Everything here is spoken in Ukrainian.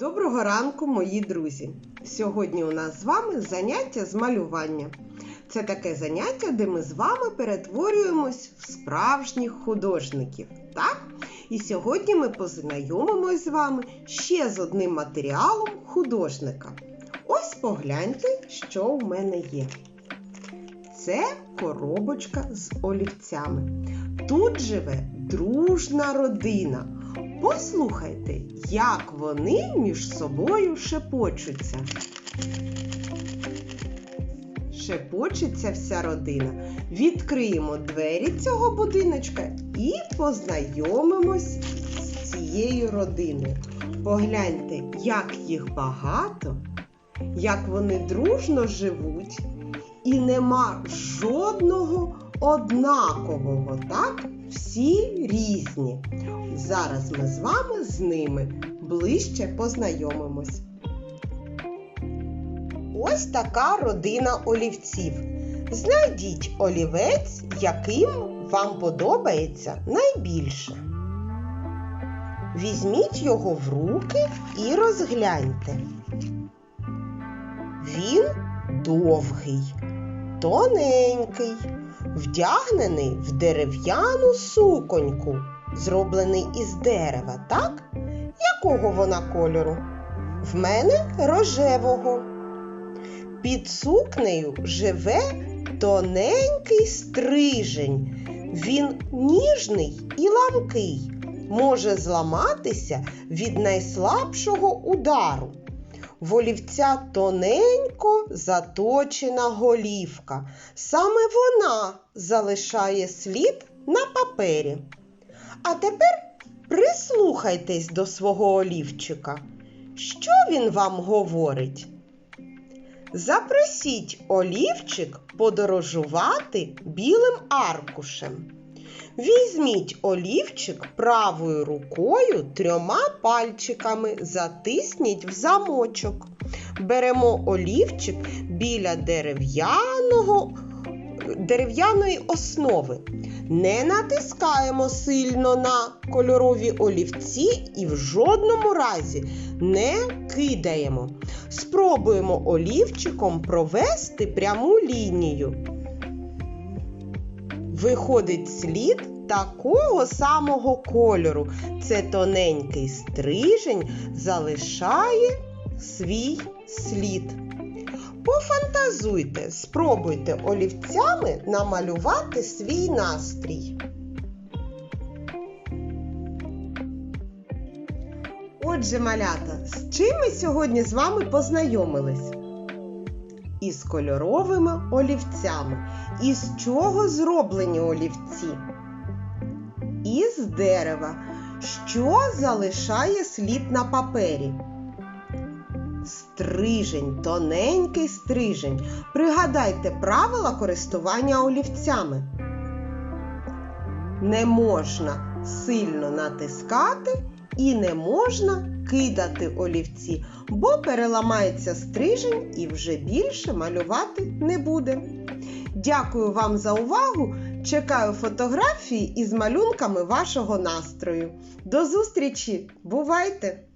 Доброго ранку, мої друзі! Сьогодні у нас з вами заняття з малювання. Це таке заняття, де ми з вами перетворюємось в справжніх художників. Так? І сьогодні ми познайомимось з вами ще з одним матеріалом художника. Ось погляньте, що у мене є. Це коробочка з олівцями. Тут живе дружна родина. Послухайте, як вони між собою шепочуться. Шепочеться вся родина. Відкриємо двері цього будиночка і познайомимось з цією родиною. Погляньте, як їх багато, як вони дружно живуть, і нема жодного однакового, так? Всі різні. Зараз ми з вами з ними ближче познайомимось. Ось така родина олівців. Знайдіть олівець, яким вам подобається найбільше. Візьміть його в руки і розгляньте. Він довгий, тоненький, вдягнений в дерев'яну суконьку, зроблений із дерева, так? Якого вона кольору? В мене рожевого. Під сукнею живе тоненький стрижень. Він ніжний і ламкий, може зламатися від найслабшого удару. В олівця тоненько заточена голівка. Саме вона залишає слід на папері. А тепер прислухайтесь до свого олівчика. Що він вам говорить? Запросіть олівчик подорожувати білим аркушем. Візьміть олівчик правою рукою трьома пальчиками, затисніть в замочок. Беремо олівчик біля дерев'яного, дерев'яної основи. Не натискаємо сильно на кольорові олівці і в жодному разі не кидаємо. Спробуємо олівчиком провести пряму лінію. Виходить слід такого самого кольору. Це тоненький стрижень залишає свій слід. Пофантазуйте, спробуйте олівцями намалювати свій настрій. Отже, малята, з чим ми сьогодні з вами познайомились? Із кольоровими олівцями. Із чого зроблені олівці? Із дерева. Що залишає слід на папері? Стрижень, тоненький стрижень. Пригадайте правила користування олівцями. Не можна сильно натискати і не можна кидати олівці, бо переламається стрижень і вже більше малювати не буде. Дякую вам за увагу! Чекаю фотографії із малюнками вашого настрою. До зустрічі! Бувайте!